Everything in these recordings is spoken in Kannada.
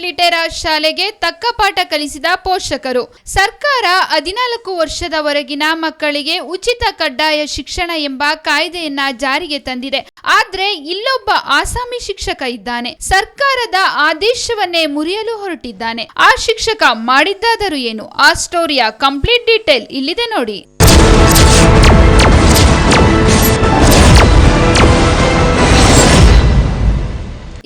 ಲಿಟೆರಾ ಶಾಲೆಗೆ ತಕ್ಕ ಪಾಠ ಕಲಿಸಿದ ಪೋಷಕರು. ಸರ್ಕಾರ ಹದಿನಾಲ್ಕು ವರ್ಷದವರೆಗಿನ ಮಕ್ಕಳಿಗೆ ಉಚಿತ ಕಡ್ಡಾಯ ಶಿಕ್ಷಣ ಎಂಬ ಕಾಯ್ದೆಯನ್ನ ಜಾರಿಗೆ ತಂದಿದೆ. ಆದ್ರೆ ಇಲ್ಲೊಬ್ಬ ಆಸಾಮಿ ಶಿಕ್ಷಕ ಇದ್ದಾನೆ. ಸರ್ಕಾರದ ಆದೇಶವನ್ನೇ ಮುರಿಯಲು ಹೊರಟಿದ್ದಾನೆ. ಆ ಶಿಕ್ಷಕ ಮಾಡಿದ್ದಾದರೂ ಏನು? ಆ ಸ್ಟೋರಿಯ ಕಂಪ್ಲೀಟ್ ಡೀಟೇಲ್ ಇಲ್ಲಿದೆ ನೋಡಿ.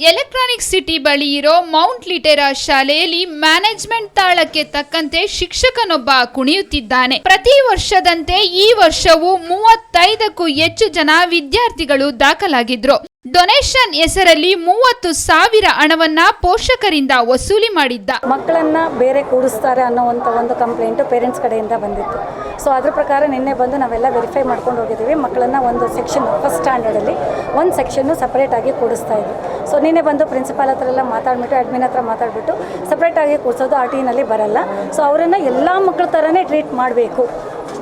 ಎಲೆಕ್ಟ್ರಾನಿಕ್ ಸಿಟಿ ಬಳಿ ಇರೋ ಮೌಂಟ್ ಲಿಟೆರಾ ಶಾಲೆಯಲ್ಲಿ ಮ್ಯಾನೇಜ್ಮೆಂಟ್ ತಾಳಕ್ಕೆ ತಕ್ಕಂತೆ ಶಿಕ್ಷಕನೊಬ್ಬ ಕುಣಿಯುತ್ತಿದ್ದಾನೆ. ಪ್ರತಿ ವರ್ಷದಂತೆ ಈ ವರ್ಷವೂ ಮೂವತ್ತೈದಕ್ಕೂ ಹೆಚ್ಚು ಜನ ವಿದ್ಯಾರ್ಥಿಗಳು ದಾಖಲಾಗಿದ್ರು. ಡೊನೇಷನ್ ಹೆಸರಲ್ಲಿ ಮೂವತ್ತು ಸಾವಿರ ಹಣವನ್ನ ಪೋಷಕರಿಂದ ವಸೂಲಿ ಮಾಡಿದ್ದ. ಮಕ್ಕಳನ್ನ ಬೇರೆ ಕೂಡಿಸ್ತಾರೆ ಅನ್ನೋವಂಥ ಒಂದು ಕಂಪ್ಲೇಂಟ್ ಪೇರೆಂಟ್ಸ್ ಕಡೆಯಿಂದ ಬಂದಿತ್ತು. ಸೊ ಅದ್ರ ಪ್ರಕಾರ ನಿನ್ನೆ ಬಂದು ನಾವೆಲ್ಲ ವೆರಿಫೈ ಮಾಡ್ಕೊಂಡು ಹೋಗಿದ್ದೀವಿ. ಮಕ್ಕಳನ್ನ ಒಂದು ಸೆಕ್ಷನ್ ಫಸ್ಟ್ ಸ್ಟ್ಯಾಂಡರ್ಡಲ್ಲಿ ಒಂದು ಸೆಕ್ಷನ್ನು ಸಪ್ರೇಟಾಗಿ ಕೂಡಿಸ್ತಾ ಇದ್ವಿ. ಸೊ ನಿನ್ನೆ ಬಂದು ಪ್ರಿನ್ಸಿಪಾಲ್ ಹತ್ರ ಎಲ್ಲ ಮಾತಾಡ್ಬಿಟ್ಟು ಅಡ್ಮಿನ್ ಹತ್ರ ಮಾತಾಡ್ಬಿಟ್ಟು ಸಪ್ರೇಟಾಗಿ ಕೂಡಿಸೋದು ಆ ಟೀನಲ್ಲಿ ಬರಲ್ಲ. ಸೊ ಅವರನ್ನು ಎಲ್ಲ ಮಕ್ಕಳ ಥರನೇ ಟ್ರೀಟ್ ಮಾಡಬೇಕು.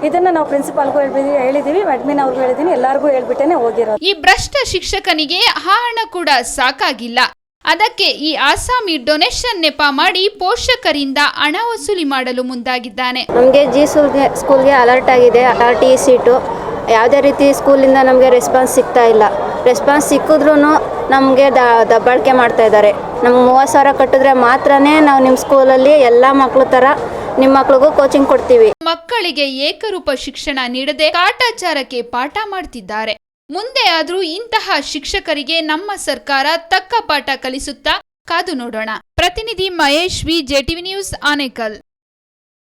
ಇದನ್ನು ನಾವು ಪ್ರಿನ್ಸಿಪಾಲ್ಗೂ ಹೇಳ್ಬಿದ್ದೀವಿ ಹೇಳಿದ್ದೀವಿ ಅಡ್ಮಿನ್ ಅವ್ರಿಗೂ ಹೇಳಿದ್ದೀನಿ ಎಲ್ಲರಿಗೂ ಹೇಳ್ಬಿಟ್ಟೇನೆ ಹೋಗಿರೋದು. ಈ ಭ್ರಷ್ಟ ಶಿಕ್ಷಕನಿಗೆ ಆ ಹಣ ಕೂಡ ಸಾಕಾಗಿಲ್ಲ. ಅದಕ್ಕೆ ಈ ಆಸಾಮಿ ಡೊನೇಷನ್ ನೆಪ ಮಾಡಿ ಪೋಷಕರಿಂದ ಹಣ ವಸೂಲಿ ಮಾಡಲು ಮುಂದಾಗಿದ್ದಾನೆ. ನಮಗೆ ಜಿ ಸ್ಕೂಲ್ಗೆ ಸ್ಕೂಲ್ಗೆ ಅಲರ್ಟ್ ಆಗಿದೆ ಆರ್ ಟಿ ಸೀಟು. ಯಾವುದೇ ರೀತಿ ಸ್ಕೂಲಿಂದ ನಮಗೆ ರೆಸ್ಪಾನ್ಸ್ ಸಿಗ್ತಾ ಇಲ್ಲ. ರೆಸ್ಪಾನ್ಸ್ ಸಿಕ್ಕಿದ್ರೂ ನಮಗೆ ದಬ್ಬಾಳಿಕೆ ಮಾಡ್ತಾ ಇದ್ದಾರೆ. ನಮ್ಗೆ ಮೂವತ್ತು ಸಾವಿರ ಕಟ್ಟಿದ್ರೆ ಮಾತ್ರನೇ ನಾವು ನಿಮ್ಮ ಸ್ಕೂಲಲ್ಲಿ ಎಲ್ಲ ಮಕ್ಕಳು ಥರ ನಿಮ್ಮ ಮಕ್ಳಿಗೂ ಕೋಚಿಂಗ್ ಕೊಡ್ತೀವಿ. ಮಕ್ಕಳಿಗೆ ಏಕರೂಪ ಶಿಕ್ಷಣ ನೀಡದೆ ಕಾಟಾಚಾರಕ್ಕೆ ಪಾಠ ಮಾಡ್ತಿದ್ದಾರೆ. ಮುಂದೆ ಆದರೂ ಇಂತಹ ಶಿಕ್ಷಕರಿಗೆ ನಮ್ಮ ಸರ್ಕಾರ ತಕ್ಕ ಪಾಠ ಕಲಿಸುತ್ತಾ ಕಾದು ನೋಡೋಣ. ಪ್ರತಿನಿಧಿ Mahesh V JTV news Anekal.